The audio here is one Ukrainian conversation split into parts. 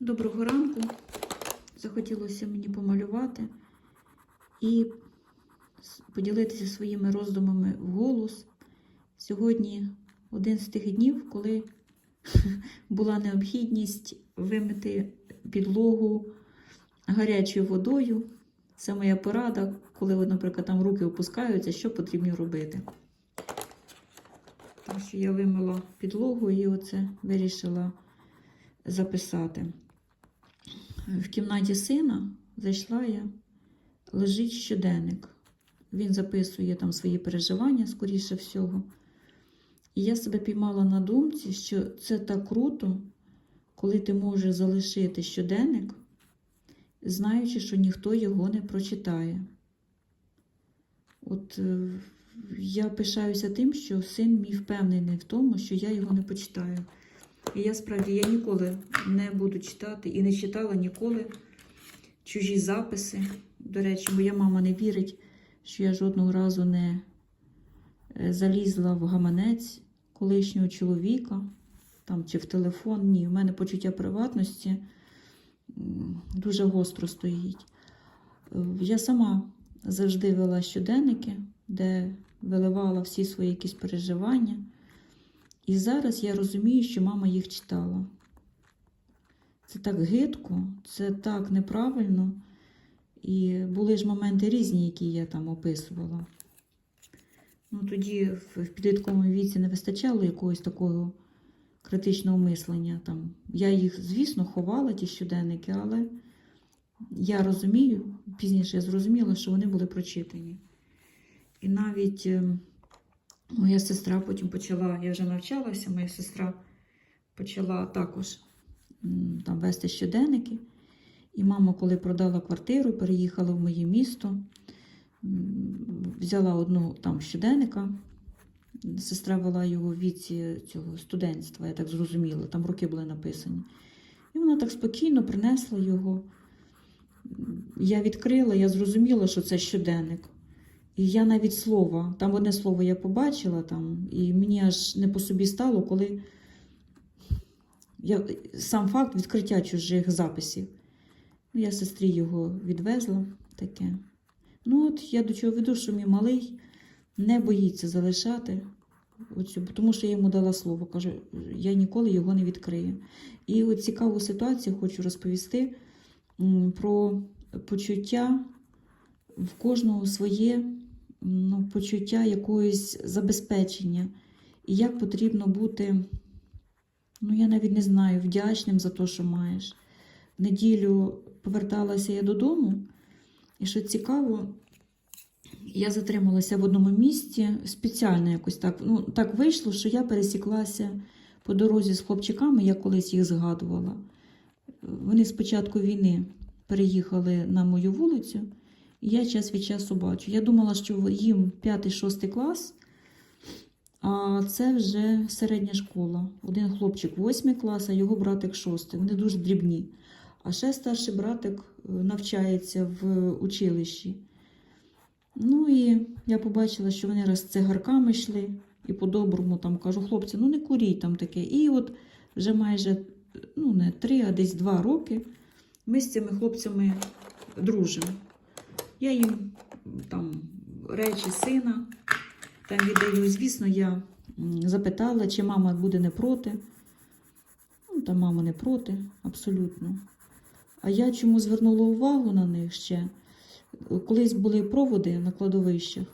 Доброго ранку. Захотілося мені помалювати і поділитися своїми роздумами вголос. Сьогодні один з тих днів, коли була необхідність вимити підлогу гарячою водою. Це моя порада, коли, наприклад, там руки опускаються, що потрібно робити. Так що я вимила підлогу і оце вирішила записати. В кімнаті сина зайшла я, лежить щоденник. Він записує там свої переживання, скоріше всього. І я себе піймала на думці, що це так круто, коли ти можеш залишити щоденник, знаючи, що ніхто його не прочитає. От е, я пишаюся тим, що син мій впевнений в тому, що я його не почитаю. І я справді я ніколи не буду читати і не читала ніколи чужі записи. До речі, моя мама не вірить, що я жодного разу не е, залізла в гаманець колишнього чоловіка там, чи в телефон. Ні, в мене почуття приватності дуже гостро стоїть. Е, Я сама завжди вела щоденники, де виливала всі свої якісь переживання. І зараз я розумію, що мама їх читала. Це так гидко, це так неправильно. І були ж моменти різні, які я там описувала. Ну, тоді в підлітковому віці не вистачало якогось такого критичного мислення. Там. Я їх, звісно, ховала, ті щоденники, але я розумію, пізніше я зрозуміла, що вони були прочитані. І навіть. Моя сестра потім почала, я вже навчалася, моя сестра почала також там вести щоденники. І мама, коли продала квартиру, переїхала в моє місто, взяла одну там щоденника. Сестра вела його в віці цього студентства, я так зрозуміла, там роки були написані. І вона так спокійно принесла його. Я відкрила, я зрозуміла, що це щоденник. І я навіть слова, там одне слово я побачила, там, і мені аж не по собі стало, коли я, сам факт відкриття чужих записів. Ну, я сестрі його відвезла таке. Ну, от я до чого веду, що мій малий не боїться залишати, оцю, тому що я йому дала слово. Кажу, я ніколи його не відкрию. І от цікаву ситуацію хочу розповісти про почуття в кожного своє ну, почуття якогось забезпечення. І як потрібно бути, ну я навіть не знаю, вдячним за те, що маєш. В неділю поверталася я додому, і що цікаво, я затрималася в одному місці, спеціально якось так. Ну, так вийшло, що я пересіклася по дорозі з хлопчиками, я колись їх згадувала. Вони з початку війни переїхали на мою вулицю. Я час від часу бачу. Я думала, що їм 5-6 клас, а це вже середня школа. Один хлопчик 8 клас, а його братик 6. Вони дуже дрібні. А ще старший братик е, навчається в училищі. Ну і я побачила, що вони раз цигарками йшли, і по-доброму там кажу, хлопці, ну не куріть там таке. І от вже майже ну, не 3, а десь 2 роки ми з цими хлопцями дружимо. Я їм там речі сина там віддаю. Звісно, я запитала, чи мама буде не проти. Ну, та мама не проти, абсолютно. А я чому звернула увагу на них ще? Колись були проводи на кладовищах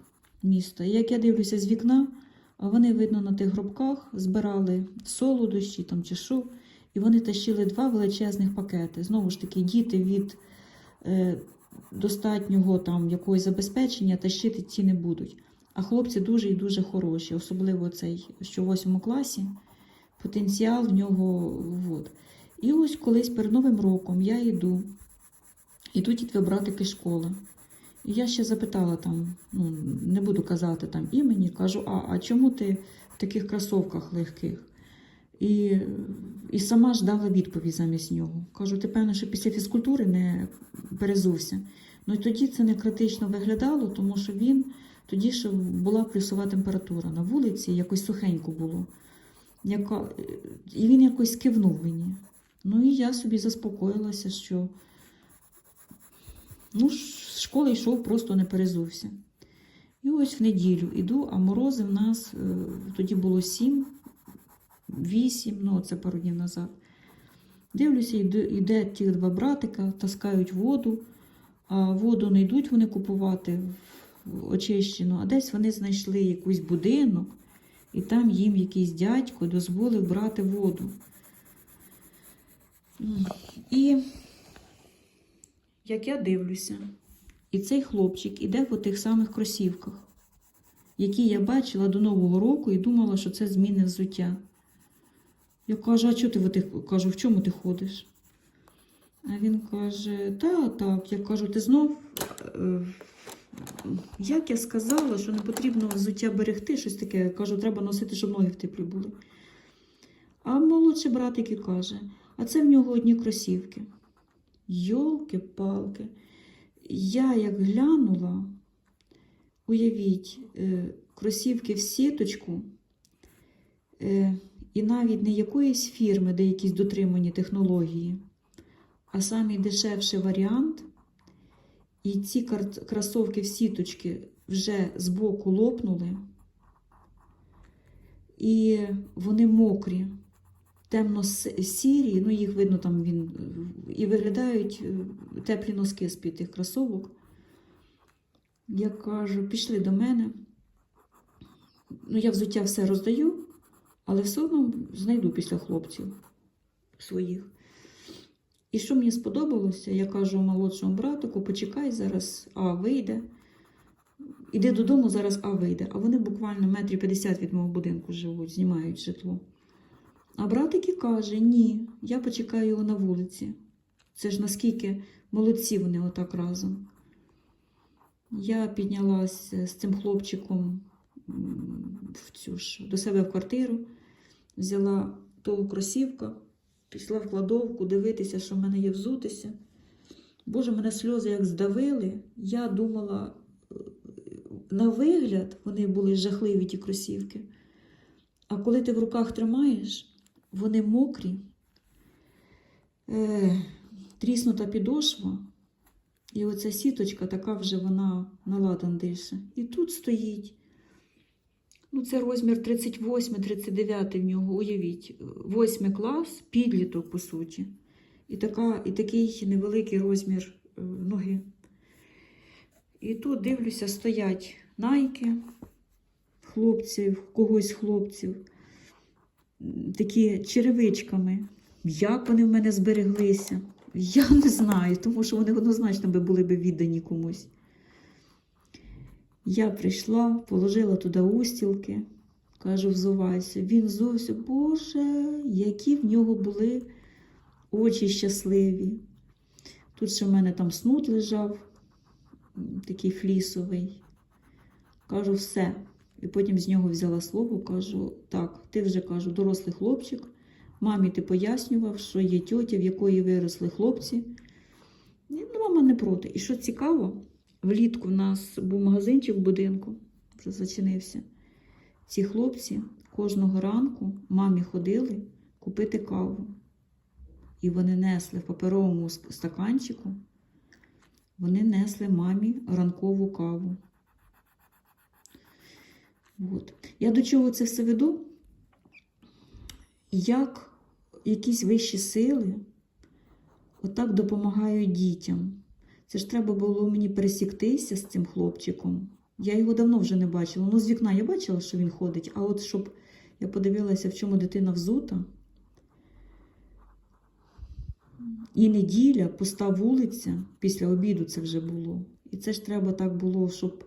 міста. Як я дивлюся з вікна, а вони, видно, на тих гробках збирали солодощі там чи що, і вони тащили два величезних пакети. Знову ж таки, діти від е, достатнього там якогось забезпечення тащити ці не будуть. А хлопці дуже і дуже хороші, особливо цей, що в 8 класі, потенціал в нього. От. І ось колись перед Новим роком я йду, ідуть твої братики школи. І я ще запитала там, ну, не буду казати там імені, кажу, а, а чому ти в таких кросовках легких? І, і сама ж дала відповідь замість нього. Кажу, ти певно, що після фізкультури не перезувся. Ну і тоді це не критично виглядало, тому що він тоді ще була плюсова температура на вулиці, якось сухенько було. Яка... І він якось кивнув мені. Ну і я собі заспокоїлася, що ну, з школи йшов, просто не перезувся. І ось в неділю іду, а морози в нас е, тоді було 7, 8, ну це пару днів назад. Дивлюся, йде, ті два братика, таскають воду, а воду не йдуть вони купувати очищену, а десь вони знайшли якийсь будинок, і там їм якийсь дядько дозволив брати воду. І як я дивлюся, і цей хлопчик іде по тих самих кросівках, які я бачила до Нового року і думала, що це зміни взуття. Я кажу, а чого ти в отих? кажу, в чому ти ходиш? А він каже, та так. Я кажу, ти знов. е, Як я сказала, що не потрібно взуття берегти, щось таке. Я кажу, треба носити, щоб ноги в теплі були. А молодший братик і каже, а це в нього одні кросівки. Йолки-палки. Я як глянула, уявіть, е, кросівки в сіточку, е, і навіть не якоїсь фірми, де якісь дотримані технології, а самий дешевший варіант. І ці кросовки в сіточки вже збоку лопнули, і вони мокрі, темно-сірі, ну їх видно там він, і виглядають е, теплі носки з-під тих кросовок. Я кажу, пішли до мене. Ну, я взуття все роздаю, але все одно знайду після хлопців своїх. І що мені сподобалося, я кажу молодшому братику, почекай, зараз А вийде. Іди додому, зараз А вийде. А вони буквально метрі 50 від мого будинку живуть, знімають житло. А братик і каже: ні, я почекаю його на вулиці. Це ж наскільки молодці вони отак разом. Я піднялася з цим хлопчиком в цю ж, до себе в квартиру, взяла того кросівка, пішла в кладовку дивитися, що в мене є взутися. Боже, мене сльози як здавили. Я думала, е, на вигляд вони були жахливі, ті кросівки. А коли ти в руках тримаєш, вони мокрі, е, тріснута підошва, і оця сіточка така вже вона наладан дише. І тут стоїть. Ну, це розмір 38-39 в нього, уявіть. Восьмий клас, підліток, по суті. І, така, і такий невеликий розмір е, ноги. І тут дивлюся, стоять найки хлопців, когось хлопців, такі черевичками. Як вони в мене збереглися? Я не знаю, тому що вони однозначно були б віддані комусь. Я прийшла, положила туди устілки, кажу, взувайся. Він взувся, Боже, які в нього були очі щасливі. Тут ще в мене там снуд лежав, такий флісовий. Кажу, все. І потім з нього взяла слово, кажу, так, ти вже кажу, дорослий хлопчик. Мамі ти пояснював, що є тьотя, в якої виросли хлопці. Ну, мама не проти. І що цікаво, влітку в нас був магазинчик в будинку, вже зачинився. Ці хлопці кожного ранку мамі ходили купити каву. І вони несли в паперовому стаканчику, вони несли мамі ранкову каву. От. Я до чого це все веду? Як якісь вищі сили отак допомагають дітям. Це ж треба було мені пересіктися з цим хлопчиком. Я його давно вже не бачила. Ну, з вікна я бачила, що він ходить, а от щоб я подивилася, в чому дитина взута. І неділя, пуста вулиця, після обіду це вже було. І це ж треба так було, щоб.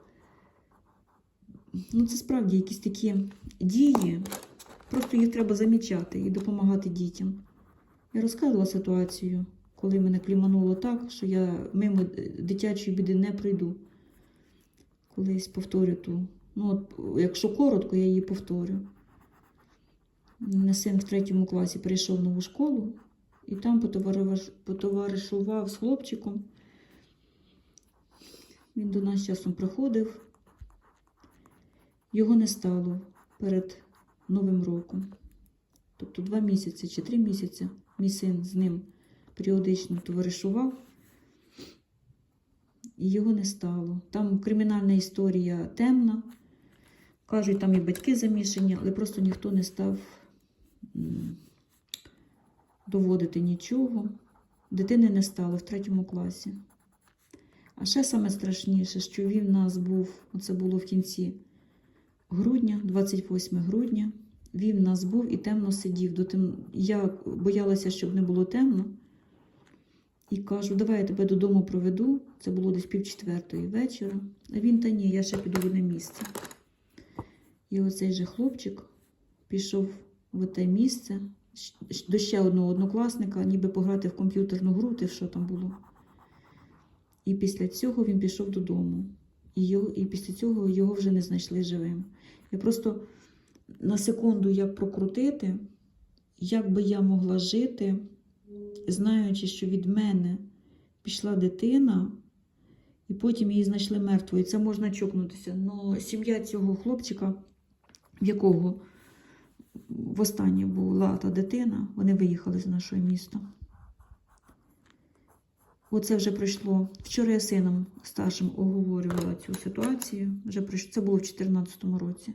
Ну, це справді якісь такі дії. Просто їх треба замічати і допомагати дітям. Я розказувала ситуацію, коли мене клімануло так, що я мимо дитячої біди не пройду. Колись повторю ту. Ну, от, якщо коротко, я її повторю. Мене син в третьому класі прийшов в нову школу і там потоваришував з хлопчиком. Він до нас часом приходив. Його не стало перед Новим роком. Тобто два місяці чи три місяці Мій син з ним періодично товаришував. І його не стало. Там кримінальна історія темна. Кажуть, там і батьки замішані, але просто ніхто не став доводити нічого. Дитини не стало в третьому класі. А ще саме страшніше, що він у нас був, це було в кінці грудня, 28 грудня. Він у нас був і темно сидів. Я боялася, щоб не було темно. І кажу, давай я тебе додому проведу. Це було десь пів четвертої вечора. А він та ні, я ще піду в одне місце. І оцей же хлопчик пішов в те місце до ще одного однокласника, ніби пограти в комп'ютерну гру, те, що там було. І після цього він пішов додому. І, його, і після цього його вже не знайшли живим. Я просто на секунду як прокрутити, як би я могла жити, знаючи, що від мене пішла дитина, і потім її знайшли мертвою. Це можна чокнутися. Но сім'я цього хлопчика, в якого востаннє була та дитина, вони виїхали з нашого міста. Оце вже пройшло. Вчора я сином старшим оговорювала цю ситуацію. Вже пройшло. Це було в 2014 році.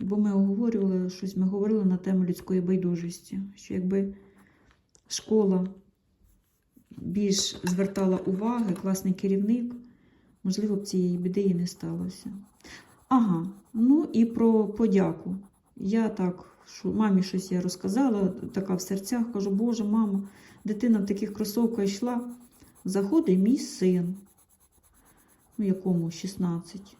Бо ми оговорювали щось, ми говорили на тему людської байдужості, що якби школа більш звертала уваги, класний керівник, можливо, б цієї біди і не сталося. Ага, ну і про подяку. Я так, що мамі щось я розказала, така в серцях, кажу, Боже, мама, дитина в таких кросовках йшла. Заходить мій син, ну якому 16.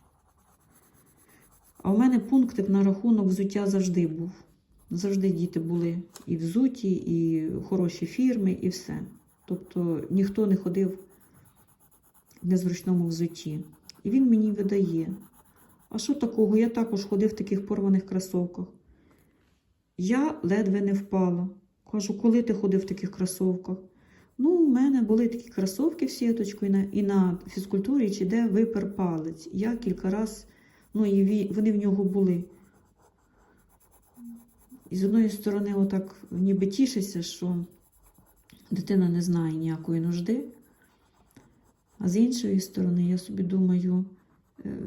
А у мене пунктик на рахунок взуття завжди був. Завжди діти були і взуті, і хороші фірми, і все. Тобто ніхто не ходив в незручному взутті. І він мені видає. А що такого? Я також ходив в таких порваних кросовках. Я ледве не впала. Кажу, коли ти ходив в таких кросовках? Ну, у мене були такі кросовки в сіточку, і на, і на фізкультурі, чи де випер палець. Я кілька разів, ну і вони в нього були. І з одної сторони, отак ніби тішишся, що дитина не знає ніякої нужди. А з іншої сторони, я собі думаю, е,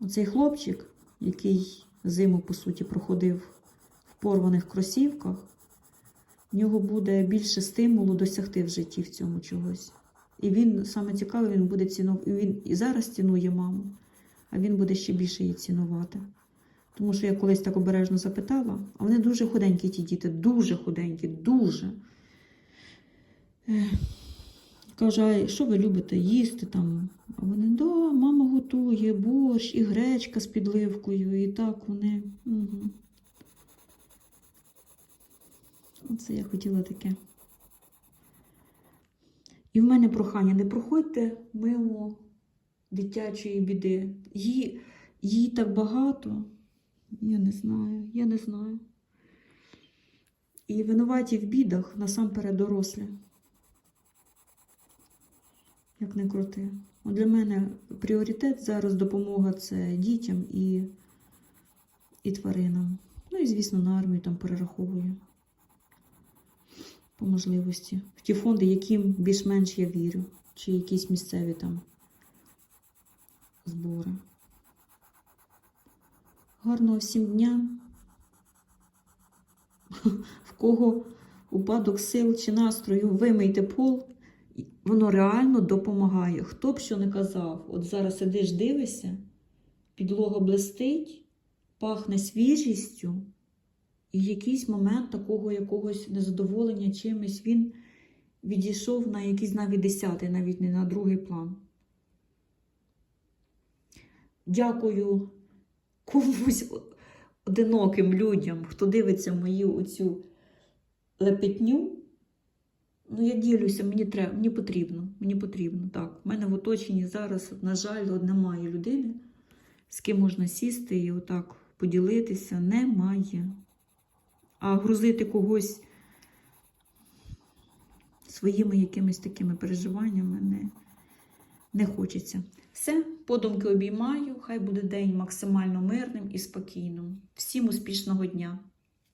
оцей хлопчик, який зиму, по суті, проходив в порваних кросівках, в нього буде більше стимулу досягти в житті в цьому чогось. І він, саме цікаве, він буде цінувати. Він і зараз цінує маму, а він буде ще більше її цінувати. Тому що я колись так обережно запитала, а вони дуже худенькі, ті діти, дуже худенькі, дуже. Каже, що ви любите їсти там? А вони, да, мама готує борщ і гречка з підливкою, і так вони. Угу. Оце я хотіла таке. І в мене прохання, не проходьте мимо дитячої біди. Її, її так багато. Я не знаю, я не знаю. І винуваті в бідах насамперед дорослі. Як не крути. От для мене пріоритет зараз допомога це дітям і, і тваринам. Ну і, звісно, на армію там перераховую по можливості. В ті фонди, яким більш-менш я вірю, чи якісь місцеві там збори. Гарного всім дня. В кого упадок сил чи настрою, вимийте пол. Воно реально допомагає. Хто б що не казав, от зараз сидиш, дивишся, підлога блистить, пахне свіжістю, і якийсь момент такого якогось незадоволення чимось він відійшов на якийсь навіть десятий, навіть не на другий план. Дякую комусь одиноким людям, хто дивиться мою оцю лепетню. Ну, я ділюся, мені треба, мені потрібно. Мені потрібно. Так, в мене в оточенні зараз, на жаль, немає людини, з ким можна сісти і отак поділитися. Немає. А грузити когось своїми якимись такими переживаннями не, не хочеться. Все, подумки обіймаю. Хай буде день максимально мирним і спокійним. Всім успішного дня.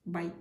Бай!